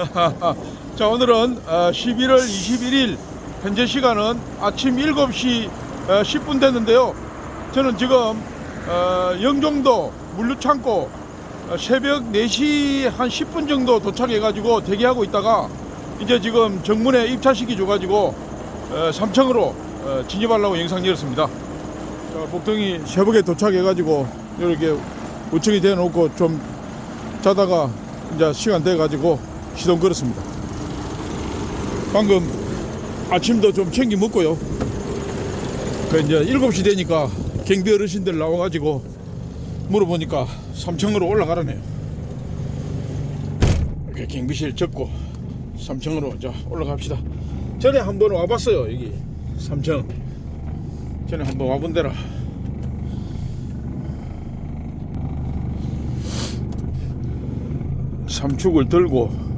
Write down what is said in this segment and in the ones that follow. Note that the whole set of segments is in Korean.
자, 오늘은 어, 11월 21일 현재 시간은 아침 7시 어, 10분 됐는데요. 저는 지금 어, 영종도 물류창고 어, 새벽 4시 한 10분 정도 도착해 가지고 대기하고 있다가 이제 지금 정문에 입차시키 줘 가지고 어, 삼청으로 어, 진입하려고 영상 열었습니다. 자, 목동이 새벽에 도착해 가지고 이렇게 우측이 대 놓고 좀 자다가 이제 시간 돼 가지고 시동 걸었습니다. 방금 아침도 좀 챙겨 먹고요. 그 이제 7시 되니까 경비 어르신들 나와 가지고 물어보니까 3층으로 올라가라네요. 이렇게 경비실 접고 3층으로 자 올라갑시다. 전에 한번 와봤어요 여기 3층. 전에 한번 와본 데라. 삼축을 들고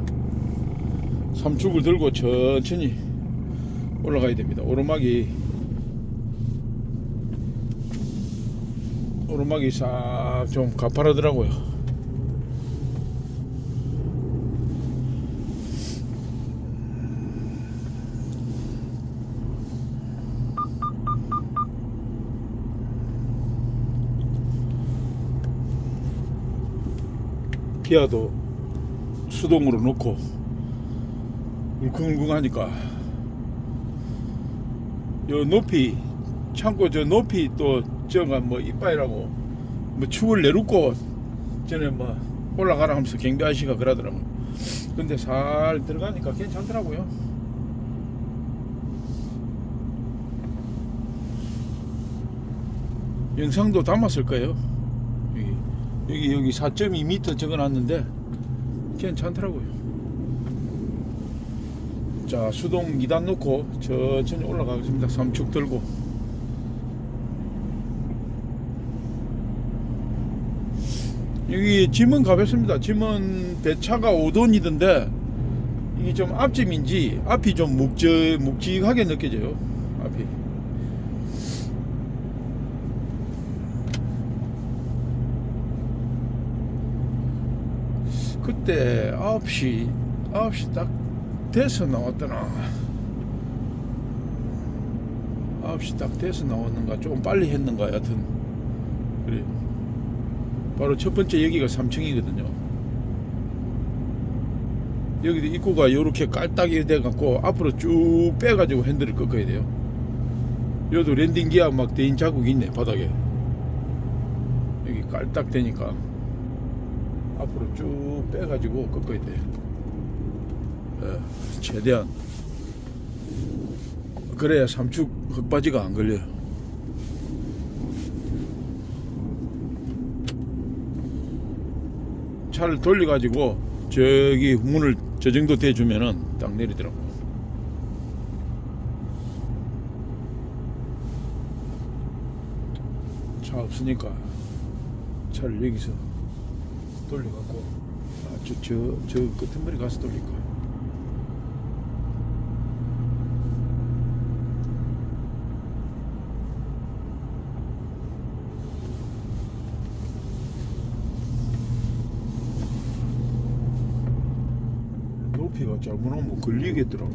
삼축을 들고 천천히 올라가야 됩니다. 오르막이 오르막이 싹 좀 가파르더라고요. 기아도 수동으로 놓고 울컹울컹하니까. 요 높이 창고 저 높이 또 저가 뭐 이빠이라고 뭐 축을 내놓고 전에 뭐 올라가라 하면서 경비 아저씨가 그러더라고 근데 살 들어가니까 괜찮더라고요. 영상도 담았을 거예요. 여기 여기 여기 4.2m 적어놨는데 괜찮더라고요. 자 수동 2단 놓고 천천히 올라가겠습니다. 삼축 들고 여기 짐은 가볍습니다. 짐은 배차가 5돈이던데 이게 좀 앞짐인지 앞이 좀 묵직, 묵직하게 느껴져요. 앞이. 그때 9시 9시 딱 돼서 나왔더나 9시 딱 돼서 나왔는가? 조금 빨리 했는가 여튼. 그래. 바로 첫 번째 여기가 3층이거든요. 여기도 입구가 이렇게 깔딱이 돼 갖고 앞으로 쭉 빼가지고 핸들을 꺾어야 돼요. 여기도 랜딩 기어 막 대인 자국이 있네 바닥에. 여기 깔딱 되니까. 앞으로 쭉 빼가지고 꺾어야 돼. 예, 최대한 그래야 삼축 흙바지가 안 걸려요. 차를 돌려 가지고 저기 문을 저 정도 대주면은 딱 내리더라고. 차 없으니까 차를 여기서 돌려 갖고 아, 저, 저, 저 끝은 머리 가서 돌릴 거야. 높이가 잘못하면 걸리겠더라고.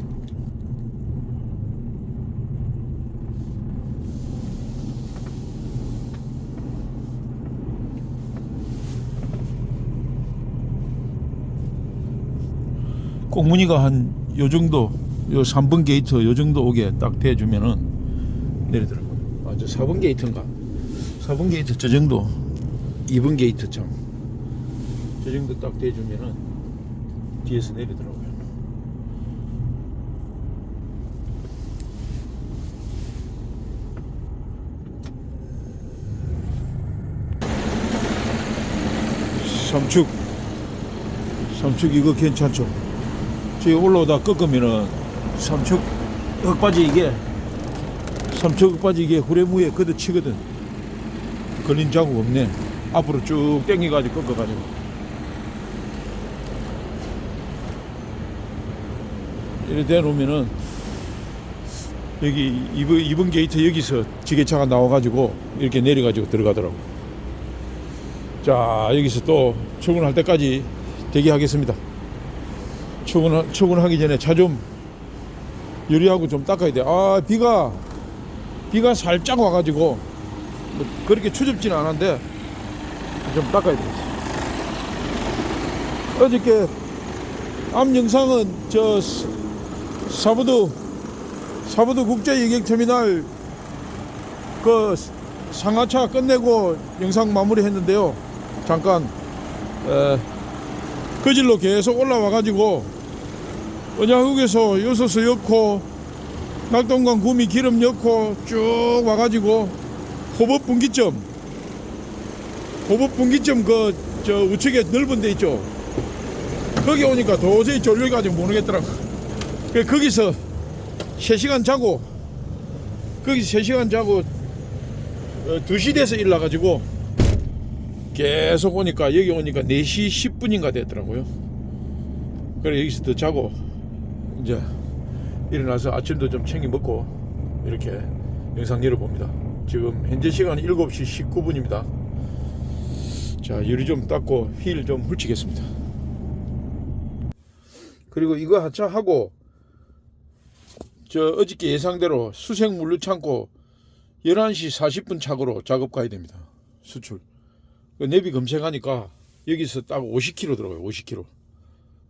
꽁무니가 한 요 정도 요 3번 게이트 요 정도 오게 딱 대주면은 내리더라고요. 아, 저 4번 게이트인가? 4번 게이트 저 정도 2번 게이트 참. 저 정도 딱 대주면은 뒤에서 내리더라고요. 삼축. 삼축 이거 괜찮죠? 저기 올라오다 꺾으면은 삼축 흙바지 이게 삼축 흙바지 이게 후레무에 걷어치거든. 걸린 자국 없네. 앞으로 쭉 당겨가지고 꺾어가지고. 이렇게 대놓으면은 여기 이번, 이번 게이트 여기서 지게차가 나와가지고 이렇게 내려가지고 들어가더라고 자 여기서 또 출근할 때까지 대기하겠습니다 출근 출근하기 전에 차 좀 유리하고 좀 닦아야 돼. 아 비가 비가 살짝 와가지고 뭐 그렇게 추접지는 않은데 좀 닦아야 되겠어. 어저께 앞 영상은 저 스- 사부도 사부도 국제 여객 터미널 그 상하차 끝내고 영상 마무리 했는데요. 잠깐 에, 그 질로 계속 올라와 가지고 언양국에서 요소수 넣고 낙동강 구미 기름 넣고 쭉 와가지고 호법 분기점 호법 분기점 그 저 우측에 넓은 데 있죠. 거기 오니까 도저히 졸려가지고 모르겠더라고. 그 거기서 3시간 자고 거기서 3시간 자고 어, 2시 돼서 일나가지고 계속 오니까 여기 오니까 4시 10분인가 됐더라고요 그래 여기서 더 자고 이제 일어나서 아침도 좀 챙겨 먹고 이렇게 영상 열어봅니다. 지금 현재 시간 7시 19분입니다. 자, 유리 좀 닦고 휠 좀 훑치겠습니다. 그리고 이거 하차 하고 저 어저께 예상대로 수색 물류 창고 11시 40분 착으로 작업 가야 됩니다. 수출. 그 내비 검색하니까 여기서 딱 50km 들어가요. 50km.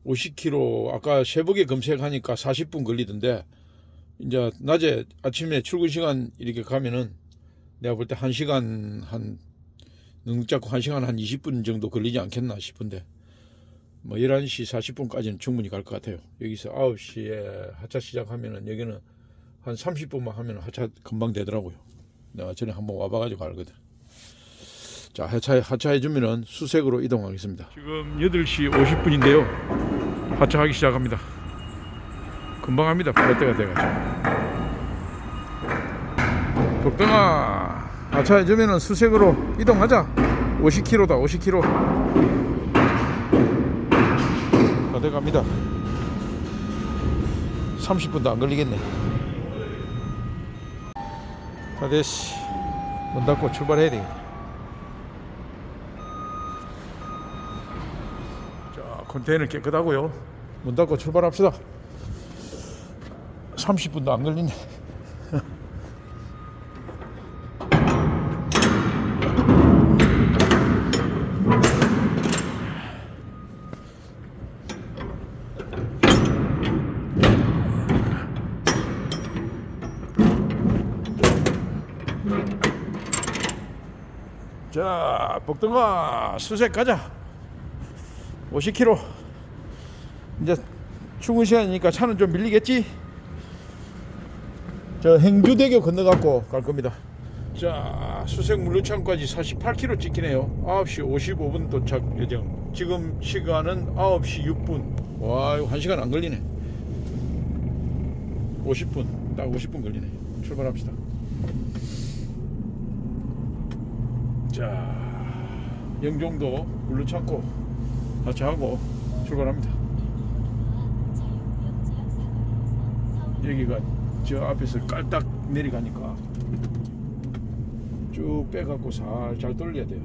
50km 아까 새벽에 검색하니까 40분 걸리던데 이제 낮에 아침에 출근 시간 이렇게 가면은 내가 볼 때 1시간 한 능력 잡고 1시간 한 20분 정도 걸리지 않겠나 싶은데 뭐 11시 40분까지는 충분히 갈 것 같아요. 여기서 9시에 하차 시작하면은 여기는 한 30분만 하면 하차 금방 되더라고요. 내가 전에 한번 와봐가지고 알거든. 자, 하차, 하차해 주면은 수색으로 이동하겠습니다. 지금 8시 50분인데요. 하차하기 시작합니다. 금방 합니다. 갈 때가 돼가지고. 복덩아, 하차해 주면은 수색으로 이동하자. 50km다, 50km. 다 돼갑니다. 30분도 안 걸리겠네. 다 됐시. 문 닫고 출발해야 되겠다. 자, 컨테이너 깨끗하고요. 문 닫고 출발합시다. 30분도 안 걸리네. 자, 복등아 수색 가자. 50km. 이제 출근 시간이니까 차는 좀 밀리겠지? 저 행주대교 건너갖고 갈 겁니다. 자, 수색 물류창까지 48km 찍히네요. 9시 55분 도착 예정. 지금 시간은 9시 6분. 와, 이거 1시간 안 걸리네. 50분. 딱 50분 걸리네. 출발합시다. 자, 영종도 물류창고 하차하고 출발합니다. 여기가 저 앞에서 깔딱 내려가니까 쭉 빼갖고 살잘 돌려야 돼요.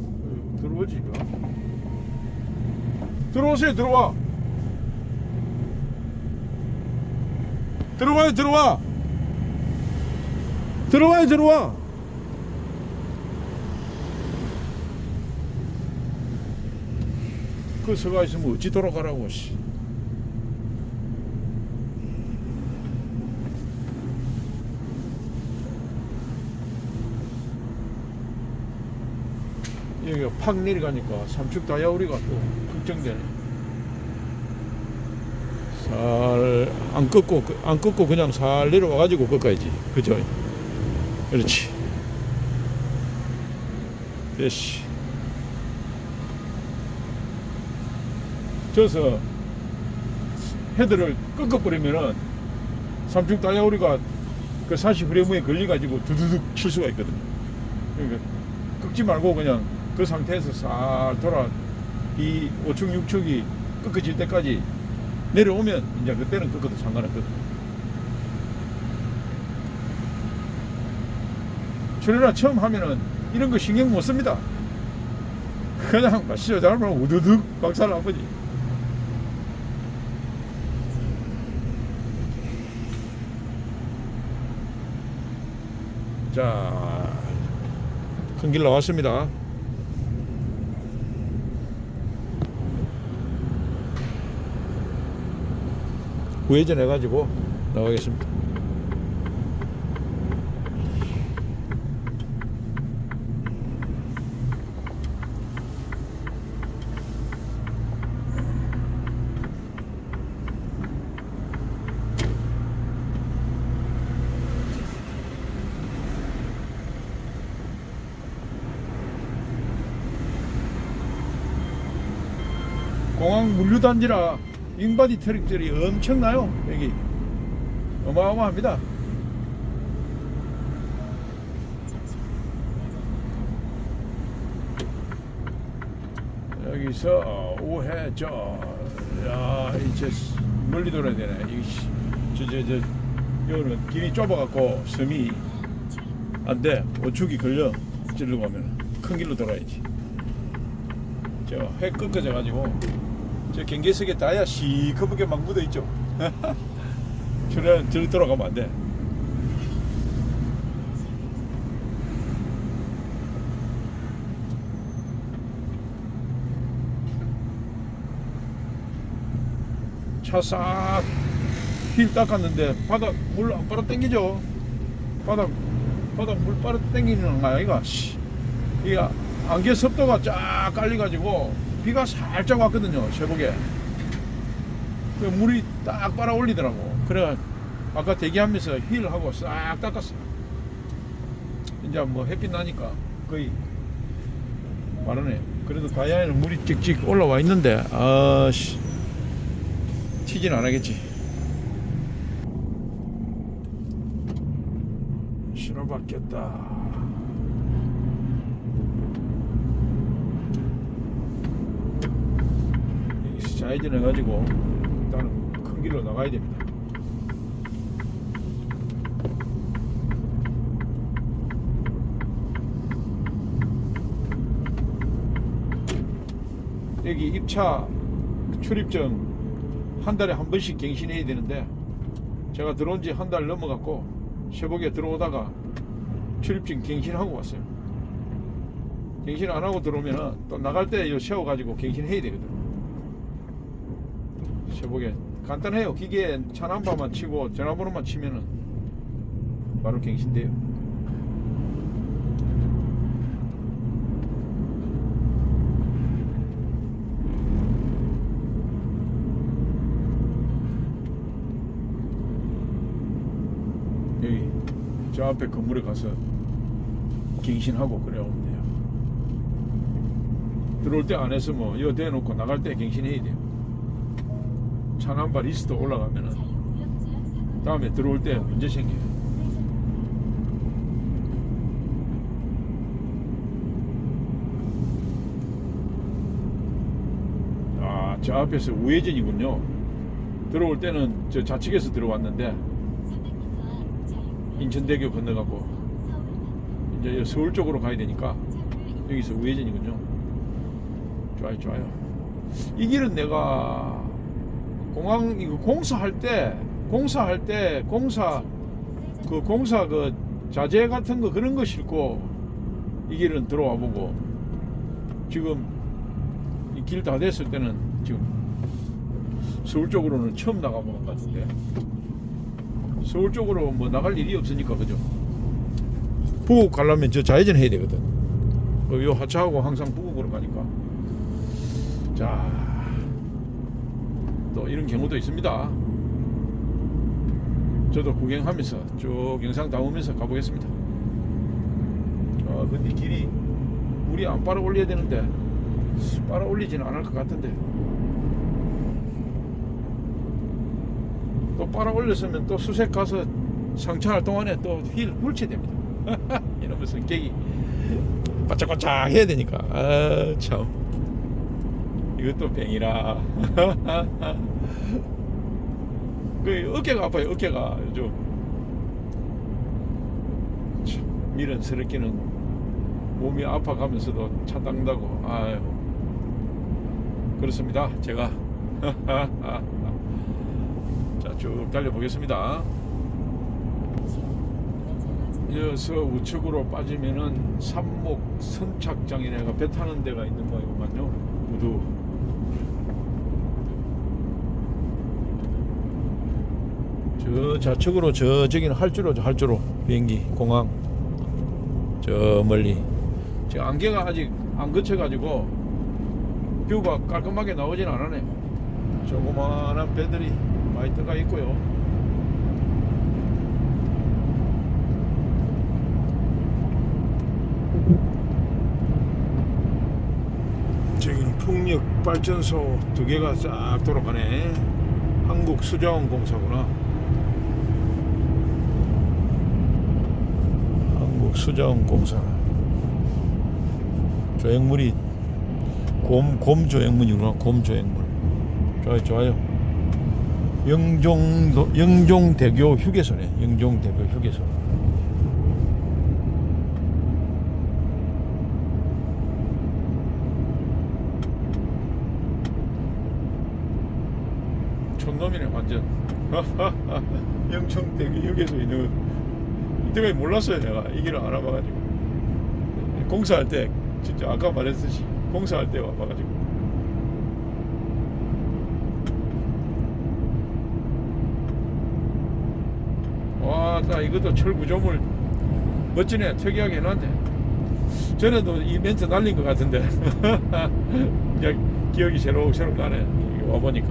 어, 들어오지 이거. 들어오세요 들어와. 들어와요 들어와. 들어와요 들어와. 그 서가 있으면 어찌 돌아가라고 씨. 여기가 팍 내려가니까 삼축 다이아우리가 또 걱정되네. 살안 꺾고 그- 안 꺾고 그냥 살 내려와 가지고 꺾어야지. 그죠? 그렇지. 됐시. 져서 헤드를 꺾어버리면은 삼축 다이아우리가 그 40프레임에 걸려가지고 두두둑 칠 수가 있거든. 그러니까 꺾지 말고 그냥 그 상태에서 싹 돌아 이 5축 6축이 꺾어질 때까지 내려오면 이제 그때는 꺾어도 상관없거든. 출연화 처음 하면은 이런 거 신경 못 씁니다. 그냥 마시오 잘하면 우두둑 박살 나버지. 자, 큰 길 나왔습니다. 우회전 해가지고 나가겠습니다. 공항 물류단지라 인바디 트럭들이 엄청나요. 여기. 어마어마합니다. 여기서 우회전 야 이제 멀리 돌아야 되네. 이저저저 이거는 길이 좁아갖고 섬이 안돼. 오축이 걸려. 찔러 가면 큰 길로 돌아야지. 저회 꺾어져 가지고 저 경계석에 다야 시커멓게 막 묻어 있죠. 저래 저리 돌아가면 안 돼. 차싹휠 닦았는데 바닥 물 안 빨아 당기죠. 바닥 바닥 물 빨아 당기는 거 아이가. 씨. 이게 안개 습도가 쫙 깔려가지고 비가 살짝 왔거든요 새벽에 그 물이 딱 빨아 올리더라고. 그래 아까 대기하면서 휠하고 싹 닦았어. 이제 뭐 햇빛 나니까 거의 마르네. 그래도 다이아에는 물이 찍찍 올라와 있는데 아씨 튀진 안 하겠지. 신호 바뀌었다 여기서 좌회전 해 가지고 일단은 큰 길로 나가야 됩니다. 여기 입차 출입증 한 달에 한 번씩 갱신해야 되는데 제가 들어온 지 한 달 넘어갔고 새벽에 들어오다가 출입증 갱신하고 왔어요. 갱신 안 하고 들어오면은 또 나갈 때 이거 세워가지고 갱신해야 되거든. 세보게 간단해요. 기계에 차 넘버만 치고 전화번호만 치면은 바로 갱신돼요. 여기 저 앞에 건물에 가서 갱신하고 그래 오면 돼요. 들어올 때안 했으면 이거 대놓고 나갈 때 갱신해야 돼요. 차남바 리스트 올라가면은 다음에 들어올 때 문제 생겨요. 아, 저 앞에서 우회전이군요. 들어올 때는 저 좌측에서 들어왔는데 인천대교 건너가고 이제 서울 쪽으로 가야 되니까 여기서 우회전이군요. 좋아요, 좋아요. 이 길은 내가 공항 이거 공사할 때 공사할 때 공사 그 공사 그 자재 같은 거 그런 거 싣고 이 길은 들어와 보고 지금 이 길 다 됐을 때는 지금 서울 쪽으로는 처음 나가보는 것 같은데. 서울 쪽으로 뭐 나갈 일이 없으니까 그죠? 부곡 가려면 저 좌회전 해야 되거든. 어, 요 하차하고 항상 부곡으로 가니까. 자 또 이런 경우도 있습니다. 저도 구경하면서 쭉 영상 담으면서 가보겠습니다. 어, 근데 길이 물이 안 빨아 올려야 되는데 빨아 올리지는 않을 것 같은데 또 빨아 올렸으면 또 수색 가서 상차할 동안에 또휠 hul쳐야 됩니다. 이러면 성격이 바짝바짝 해야 되니까 아 참. 이것도 뱅이라. 그 어깨가 아파요. 어깨가 요즘 참 미련스럽기는 몸이 아파가면서도 차 닦는다고. 아유 그렇습니다. 제가 자 쭉 달려 보겠습니다. 이어서 우측으로 빠지면은 삼목 선착장이네가 배 타는 데가 있는 거요만요. 우두. 저 좌측으로 저 저기는 할주로 저 할주로 비행기 공항 저 멀리 지금 안개가 아직 안 그쳐가지고 뷰가 깔끔하게 나오진 않았네. 조그마한 배들이 들어가 있고요. 저기는 풍력 발전소 두 개가 싹 돌아가네. 한국 수자원공사구나. 한국 수자원공사. 조형물이 곰, 곰 조형물이구나. 곰 조형물. 좋아요, 좋아요. 영종도, 영종대교 휴게소네. 영종대교 휴게소. 촌놈이네 완전 영종대교 휴게소 있는 거 이때까지 몰랐어요 내가. 이 길을 알아봐가지고. 공사할 때 진짜 아까 말했듯이 공사할 때 와봐가지고. 와나 이것도 철구조물 멋지네. 특이하게 해놨네. 전에도 이 멘트 날린 것 같은데. 기억이 새록새록 나네. 와보니까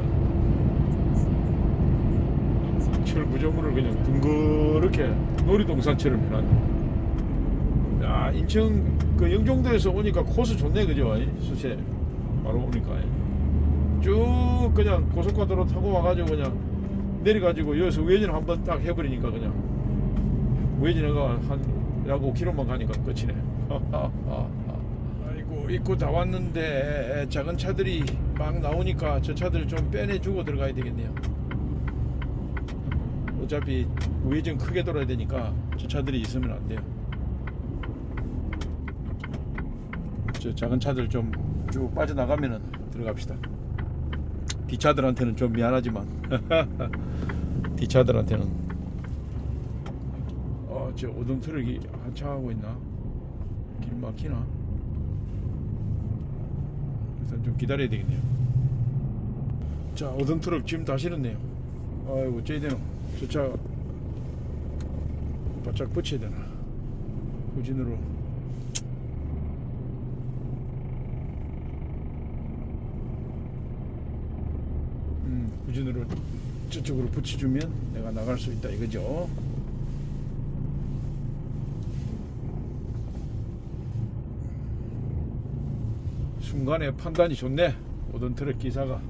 철 구조물을 그냥 둥그렇게 놀이동산처럼 해놨네. 야 인천 그 영종도에서 오니까 코스 좋네 그죠? 이 수세 바로 오니까 쭉 그냥 고속도로 타고 와가지고 그냥 내려가지고 여기서 우회전 한번 딱 해버리니까 그냥 우회전해가 한 야구 킬로만 가니까 끝이네. 아이고 입구 다 왔는데 작은 차들이 막 나오니까 저 차들 좀 빼내주고 들어가야 되겠네요. 어차피 우회전 크게 돌아야 되니까 저 차들이 있으면 안 돼요. 저 작은 차들 좀 쭉 빠져나가면은 들어갑시다. 뒷차들한테는 좀 미안하지만 뒷차들한테는 어, 저 오동 트럭이 한차 하고 있나? 길 막히나? 일단 좀 기다려야 되겠네요. 자, 오동 트럭 지금 다 실었네요. 아이고, 쟤되노 저차 바짝 붙여야 되나? 후진으로. 음 후진으로 저쪽으로 붙여주면 내가 나갈 수 있다 이거죠. 순간에 판단이 좋네. 오던 트럭 기사가.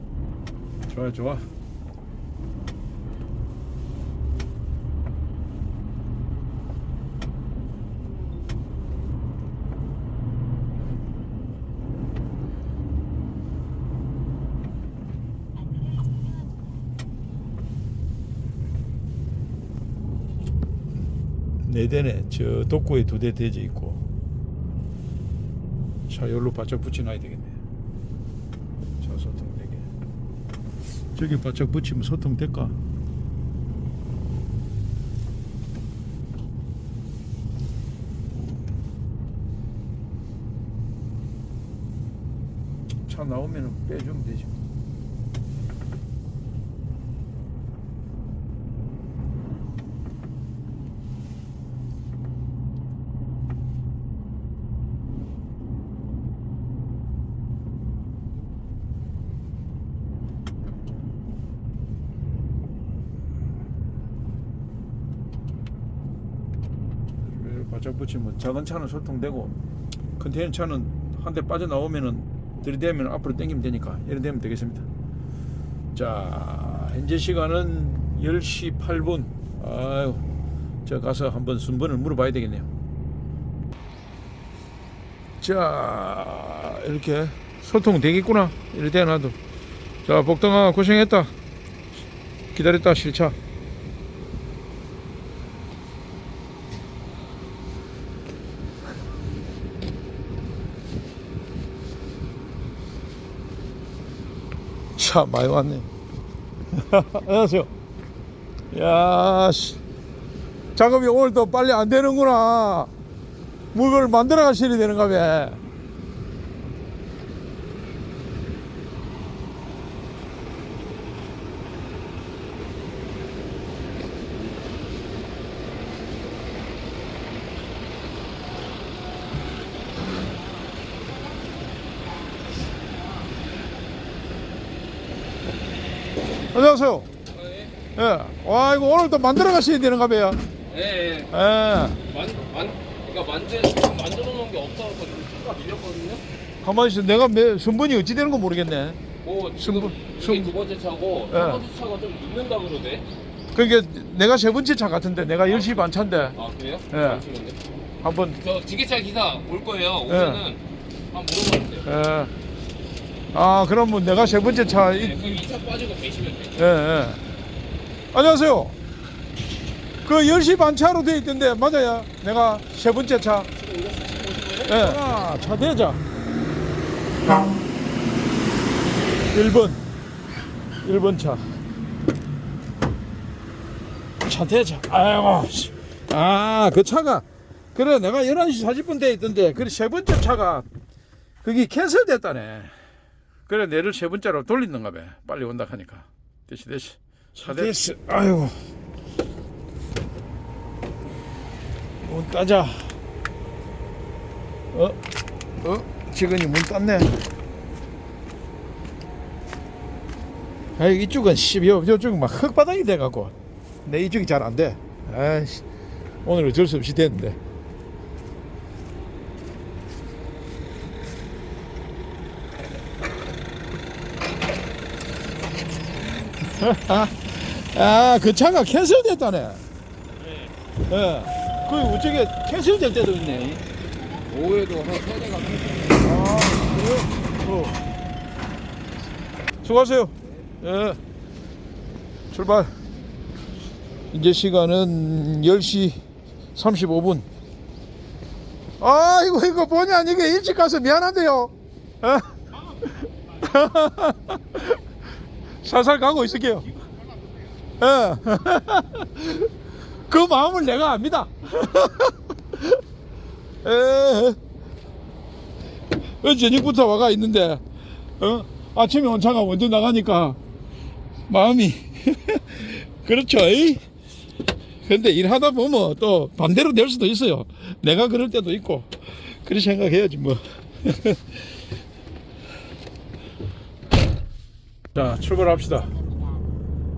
좋아 좋아 네 대네 저 독구에 두 대 대져 있고. 차 열로 바짝 붙여놔야 되겠네. 차 소통 되게. 저기 바짝 붙이면 소통 될까? 차 나오면 빼주면 되지 바짝 붙이면 작은 차는 소통되고 컨테이너 차는 한 대 빠져나오면은 들이대면 앞으로 당기면 되니까 이래 되면 되겠습니다. 자 현재 시간은 10시 8분. 아유 저 가서 한번 순번을 물어봐야 되겠네요. 자 이렇게 소통 되겠구나. 이래 되나도 자 복덩아 고생했다. 기다렸다 실차 차 많이 왔네. 안녕하세요. 야, 씨. 작업이 오늘 또 빨리 안 되는구나. 물건을 만들어 가셔야 되는가 봐. 안녕하세요. 예. 와, 이거 오늘 또 만들어 가셔야 되는가 봐요. 예, 예. 예. 만, 만, 그러니까 만들, 지금 만들어 놓은 게 없어서 지금 차가 밀렸거든요. 가만히 있어. 내가 매, 순번이 어찌 되는 거 모르겠네. 뭐, 승부- 지금 이게. 두 번째 차고, 예. 세 번째 차가 좀 늦는다 그러대. 그러니까 내가 세 번째 차 같은데 내가 10시 반 차인데 아, 그래요? 예. 잠시만요. 한번 저 지게차 기사 올 거예요. 오면은 한번 물어봐주세요. 예. 아, 그러면 내가 세 번째 차 예, 이, 그럼 이차 빠지고 계시면 돼요. 예, 예. 안녕하세요. 그 10시 반 차로 돼 있던데 맞아요? 내가 세 번째 차. 예. 아, 차 대자. 1번. 1번 차. 차 대자. 아이고. 씨. 아, 그 차가. 그래, 내가 11시 40분 돼 있던데, 그래, 세 번째 차가, 그게 캔슬 됐다네. 그래, 내를 세 번째로 돌리는가 봐. 빨리 온다 하니까. 됐시, 됐시. 차 됐어. 아이고. 문 따자. 어? 어? 직원이 문 땄네. 아 이쪽은 씨, 요 요쪽은 막 흙바닥이 돼갖고 내 이쪽이 잘 안 돼. 아이씨, 오늘 어쩔 수 없이 됐는데. 아, 그 차가 캔슬됐다네. 예. 그 우측에 캔슬될 때도 있네. 오후에도 한 세대가 아, 그래요? 어. 수고하세요. 예. 출발. 이제 시간은 10시 35분. 아, 이거, 이거 뭐냐. 이게 일찍 가서 미안한데요. 어? 살살 가고 있을게요. 예. 그 마음을 내가 압니다. 예. 어, 저녁부터 와가 있는데 어? 아침에 온 차가 먼저 나가니까 마음이 그렇죠 이? 근데 일하다 보면 또 반대로 될 수도 있어요 내가 그럴 때도 있고 그렇게 생각해야지 뭐 자 출발합시다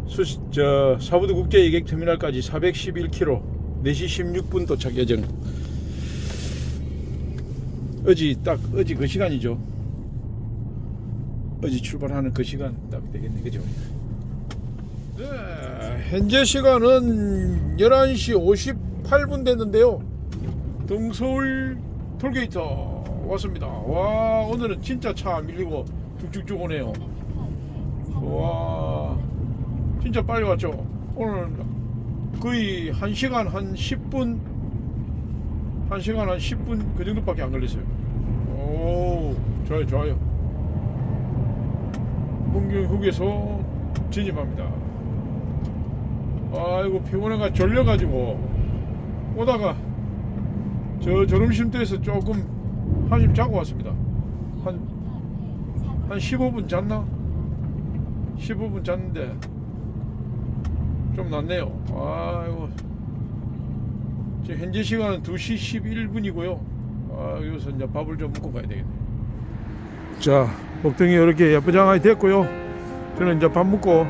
수, 저 사부도 국제 예객 터미널까지 411km 4시 16분 도착 예정 어지 딱 어지 그 시간이죠. 어지 출발하는 그 시간 딱 되겠네, 그죠? 네, 현재 시간은 11시 58분 됐는데요. 동서울 톨게이트 왔습니다. 와, 오늘은 진짜 차안 밀리고 쭉쭉쭉 오네요. 와, 진짜 빨리 왔죠? 오늘 거의 1시간 한 10분 1시간 한 10분 그 정도밖에 안 걸렸어요. 오, 좋아요, 좋아요. 문경국에서 진입합니다. 아이고, 피곤해가 졸려가지고 오다가 저 졸음쉼터에서 조금 한숨 자고 왔습니다. 한, 한 15분 잤나? 15분 잤는데 좀 낫네요. 아이고. 지금 현재 시간은 2시 11분이고요. 아, 여기서 이제 밥을 좀 먹고 가야 되겠네. 자, 목동이 이렇게 예쁘장하게 됐고요. 저는 이제 밥 먹고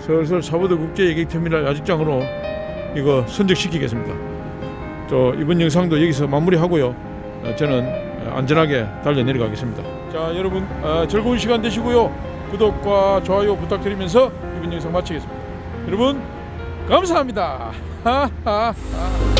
슬슬 사보드 국제 예객 터미널 야직장으로 이거 선적시키겠습니다. 저 이번 영상도 여기서 마무리하고요. 어, 저는 안전하게 달려 내려가겠습니다. 자, 여러분 어, 즐거운 시간 되시고요. 구독과 좋아요 부탁드리면서 이번 영상 마치겠습니다. 여러분 감사합니다.